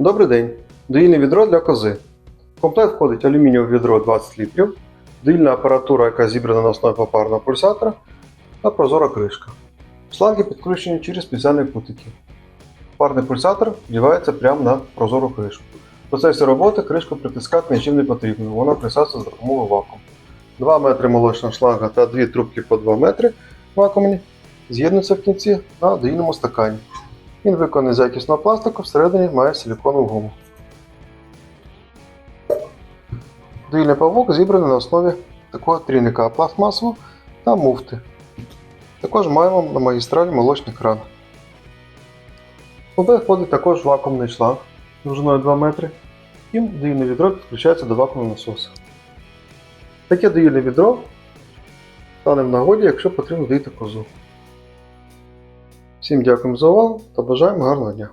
Добрий день! Доїльне відро для кози. В комплект входить алюмінієве відро 20 літрів, доїльна апаратура, яка зібрана на основі попарного пульсатора та прозора кришка. Шланги підключені через спеціальні кутики. Парний пульсатор вдівається прямо на прозору кришку. В процесі роботи кришку притискати нічим не потрібно, вона присасується за допомогою вакууму. 2 метри молочного шланга та 2 трубки по 2 метри вакуумні з'єднуються в кінці на доїльному стакані. Він виконаний з якісного пластику, всередині має силіконову гуму. Доїльний павук зібраний на основі такого трійника пластмасового та муфти. Також маємо на магістралі молочний кран. Комплект входить також вакуумний шланг довжиною 2 метри. І доїльне відро підключається до вакуумного насосу. Таке доїльне відро стане в нагоді, якщо потрібно доїти козу. Всім дякуємо за увагу та бажаємо гарного дня!